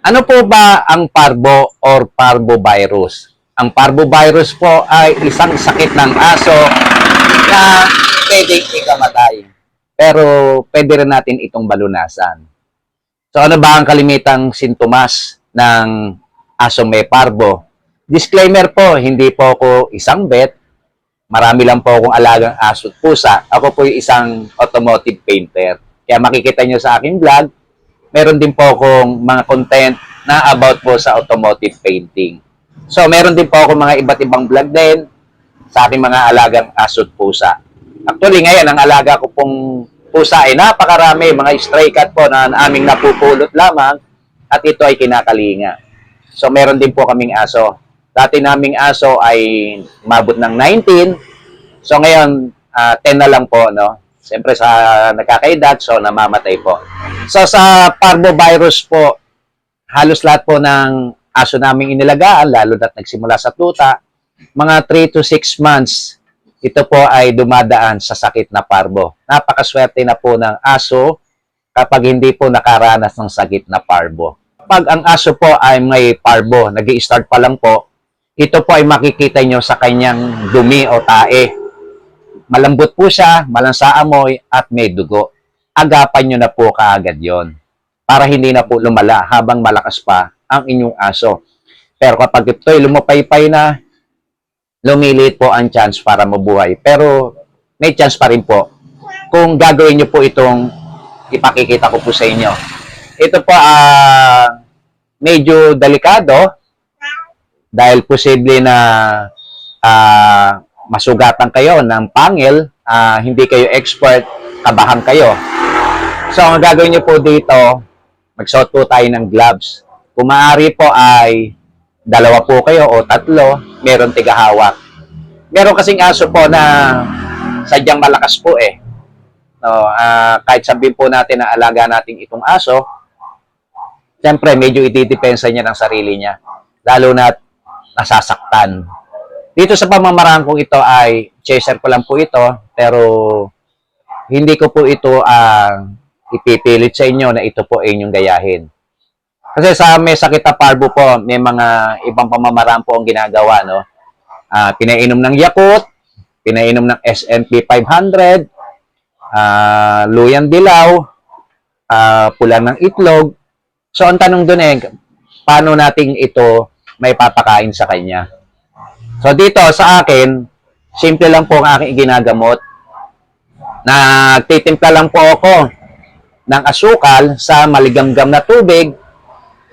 Ano po ba ang parvo or parvovirus? Ang parvovirus po ay isang sakit ng aso na pwedeng ikamatay. Pero pwede rin natin itong balunasan. So ano ba ang kalimitang sintomas ng aso may parvo? Disclaimer po, hindi po ako isang vet. Marami lang po akong alagang aso at pusa. Ako po yung isang automotive painter. Kaya makikita nyo sa aking vlog, meron din po akong mga content na about po sa automotive painting. So, meron din po ako mga iba't ibang vlog din sa aking mga alagang aso at pusa. Actually, ngayon, ang alaga ko pong pusa ay napakarami, mga stray cat po na aming napupulot lamang at ito ay kinakalinga. So, meron din po kaming aso. Dati naming aso ay mabot ng 19. So, ngayon, ah, 10 na lang po, no? Siyempre sa nagkakaedad, so namamatay po. So sa parvovirus po, halos lahat po ng aso naming inilagaan, lalo na't nagsimula sa tuta, mga 3 to 6 months, ito po ay dumadaan sa sakit na parvo. Napakaswerte na po ng aso kapag hindi po nakaranas ng sakit na parvo. Pag ang aso po ay may parvo, nag start pa lang po, ito po ay makikita nyo sa kanyang dumi o tae. Malambot po siya, malansa amoy, at may dugo. Agapan nyo na po kaagad yon para hindi na po lumala habang malakas pa ang inyong aso. Pero kapag ito'y lumapaypay na, lumilit po ang chance para mabuhay. Pero may chance pa rin po kung gagawin nyo po itong ipakikita ko po sa inyo. Ito po ah medyo delikado dahil posible na ah, masugatan kayo ng pangil, ah, hindi kayo expert, kabahan kayo. So, ang gagawin nyo po dito, magsuot po tayo ng gloves. Kung maaari po ay dalawa po kayo o tatlo, meron tigahawak. Meron kasing aso po na sadyang malakas po eh. No, ah, kahit sabihin po natin na alaga natin itong aso, siyempre medyo itidepensa niya ng sarili niya. Lalo na nasasaktan. Dito sa pamamaraan kong ito ay chaser ko lang po ito, pero hindi ko po ito ang ipipilit sa inyo na ito po ay inyong gayahin. Kasi sa may sakit na parvo po, may mga ibang pamamaraan po ang ginagawa, no? Ah, pinainom ng Yakult, pinainom ng SMP 500, ah, luyang dilaw, ah, pula ng itlog. So, ang tanong doon eh, paano nating ito may papakain sa kanya? So, dito sa akin, simple lang po ang aking ginagamot. Nagtitimpla lang po ako ng asukal sa maligamgam na tubig.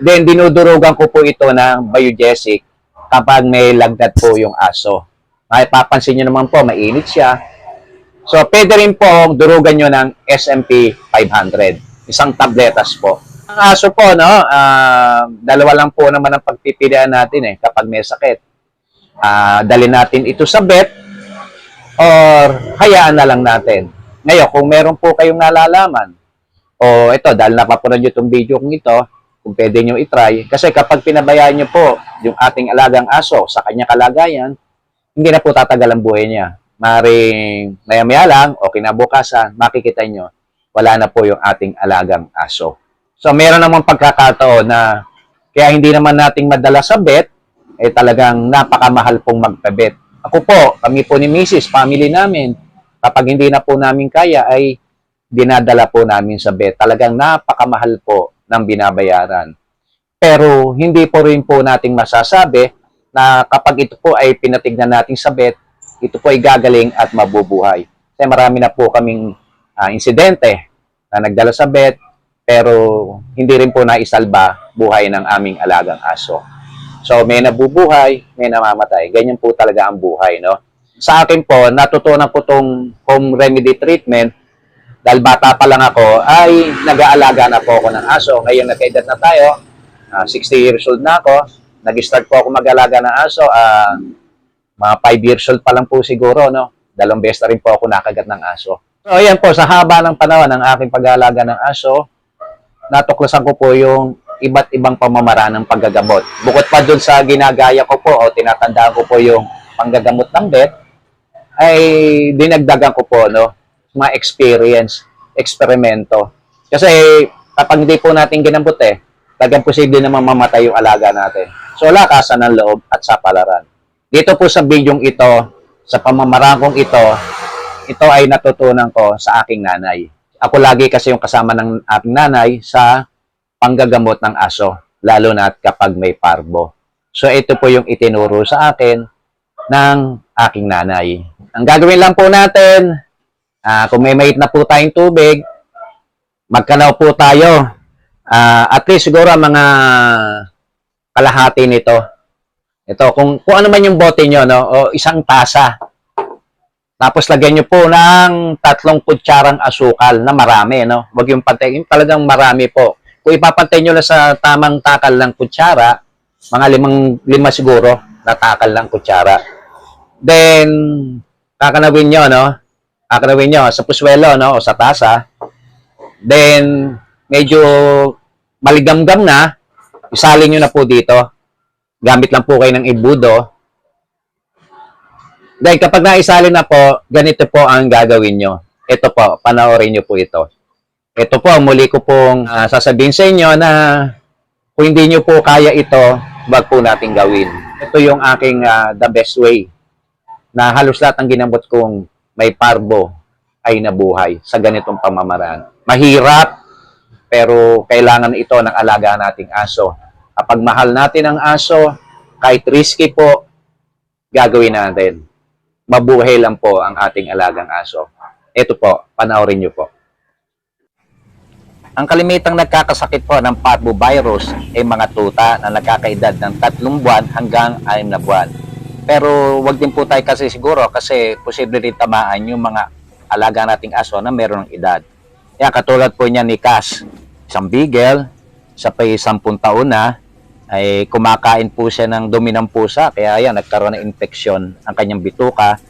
Then, dinudurugan ko po ito ng biogesic kapag may lagdat po yung aso. Ay, papansin nyo naman po, mainit siya. So, pwede rin po durugan nyo ng SMP 500. Isang tabletas po. Ang aso po, no, ah, dalawa lang po naman ang pagpipilian natin eh kapag may sakit. Ah, dalhin natin ito sa vet or hayaan na lang natin. Ngayon, kung meron po kayong nalalaman, o ito, dahil napapunan nyo itong video kong ito, kung pwede nyo itry, kasi kapag pinabayaan nyo po yung ating alagang aso sa kanya kalagayan, hindi na po tatagal ang buhay niya. Maring maya-maya lang o kinabukasan, makikita nyo, wala na po yung ating alagang aso. So, meron namang pagkakataon na kaya hindi naman nating madala sa vet, eh talagang napakamahal pong magpabet. Ako po, kami po ni Mrs., family namin, kapag hindi na po namin kaya ay dinadala po namin sa vet. Talagang napakamahal po ng binabayaran. Pero hindi po rin po nating masasabi na kapag ito po ay pinatignan natin sa vet, ito po ay gagaling at mabubuhay. Kasi marami na po kaming ah, insidente na nagdala sa vet, pero hindi rin po naisalba buhay ng aming alagang aso. So may nabubuhay, may namamatay. Ganyan po talaga ang buhay, no? Sa akin po, natutunan ko tong home remedy treatment dahil bata pa lang ako, ay nag-aalaga na po ako ng aso. Ngayon nagkaedad na tayo, ah, 60 years old na ako. Nag-start po ako mag-alaga ng aso, ah, mga 5 years old pa lang po siguro, no? Dalawang beses na rin po ako nakagat ng aso. So, ayan po, sa haba ng panahon ng aking pag-aalaga ng aso, natuklasan ko po yung iba't ibang pamamaraan ng paggagamot. Bukod pa dun sa ginagaya ko po o tinatandaan ko po yung panggagamot ng vet, ay dinagdagan ko po, no? Mga experience, eksperimento. Kasi kapag hindi po natin ginambot eh, talagang posible na mamamatay yung alaga natin. So, lakasan ng loob at sapalaran. Dito po sa bidyong ito, sa pamamarangkong ito, ito ay natutunan ko sa aking nanay. Ako lagi kasi yung kasama ng aking nanay sa panggagamot ng aso, lalo na kapag may parbo. So, ito po yung itinuro sa akin ng aking nanay. Ang gagawin lang po natin, ah, kung may mait na po tayong tubig, magkanaw po tayo. Ah, at least siguro mga kalahati nito. Ito, kung, kung ano man yung bote nyo, no, o isang tasa. Tapos lagyan nyo po ng tatlong kutsarang asukal na marami, no? Huwag yung pantay, yung talagang marami po. Kung ipapantay nyo lang sa tamang takal ng kutsara, mga limang, lima siguro na takal ng kutsara. Then, kakanawin nyo, no? Kakanawin nyo sa puswelo, no? O sa tasa. Then, medyo maligamgam na, isalin nyo na po dito. Gamit lang po kayo ng ibudo. Then, kapag naisalin na po, ganito po ang gagawin nyo. Ito po, panoorin nyo po ito. Ito po, muli ko pong ah, sasabihin sa inyo na kung hindi nyo po kaya ito, wag po natin gawin. Ito yung aking ah, the best way na halos lahat ng ginamot kong may parbo ay nabuhay sa ganitong pamamaraan. Mahirap, pero kailangan ito ng alaga nating aso. Kapag mahal natin ang aso, kahit risky po, gagawin natin. Mabuhay lang po ang ating alagang aso. Ito po, panoorin nyo po. Ang kalimitang nagkakasakit po ng parvovirus ay mga tuta na nagkakaedad ng tatlong buwan hanggang anim na buwan. Pero wag din po tayo kasi siguro kasi posible rin tamaan yung mga alaga nating aso na meron ng edad. Kaya katulad po niya ni Cass, isang beagle, sa pa sampung taon na, ay kumakain po siya ng dumi ng pusa. Kaya yan, nagkaroon ng infeksyon ang kanyang bituka.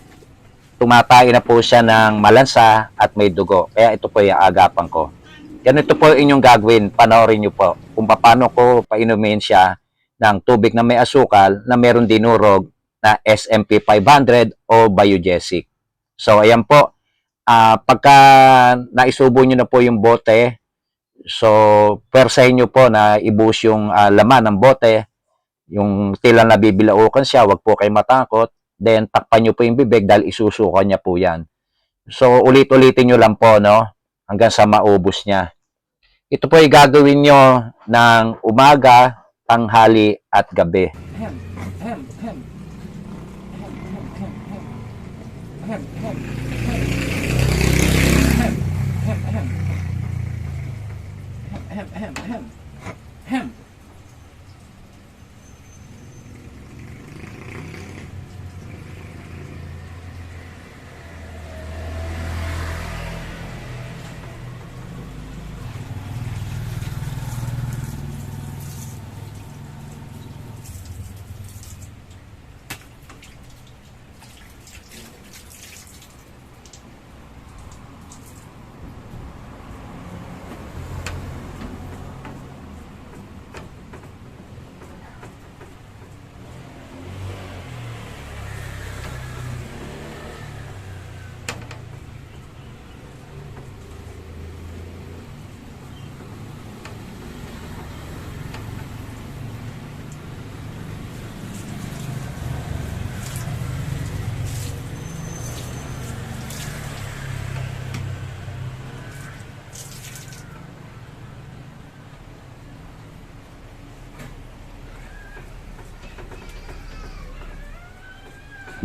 Tumatay na po siya ng malansa at may dugo. Kaya ito po yung agapan ko. Ganito po inyong gagawin, panoorin nyo po kung paano ko painumin siya ng tubig na may asukal na meron dinurog na SMP 500 o Biogesic. So, ayan po. Ah, pagka naisubo nyo na po yung bote, so, persahin nyo po na ibuhos yung ah, laman ng bote, yung tila nabibilaukan siya, wag po kayo matakot. Then, takpan nyo po yung bibig dahil isusuka niya po yan. So, ulit-ulitin nyo lang po, no? Hanggang sa maubos niya. Ito po ay gagawin nyo ng umaga, tanghali, at gabi.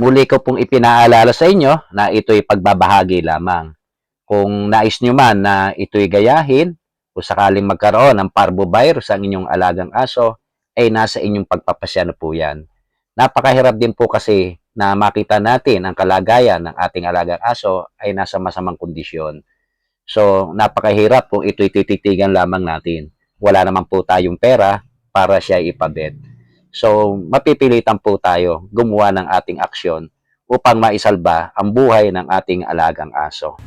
Muli ko pong ipinaalala sa inyo na ito'y pagbabahagi lamang. Kung nais nyo man na ito'y gayahin, o sakaling magkaroon ng parvovirus ang inyong alagang aso, ay nasa inyong pagpapasya na po yan. Napakahirap din po kasi na makita natin ang kalagayan ng ating alagang aso ay nasa masamang kondisyon. So, napakahirap kung ito'y tititigan lamang natin. Wala naman po tayong pera para siya ipabed. So, mapipilitan po tayo gumawa ng ating aksyon upang maisalba ang buhay ng ating alagang aso.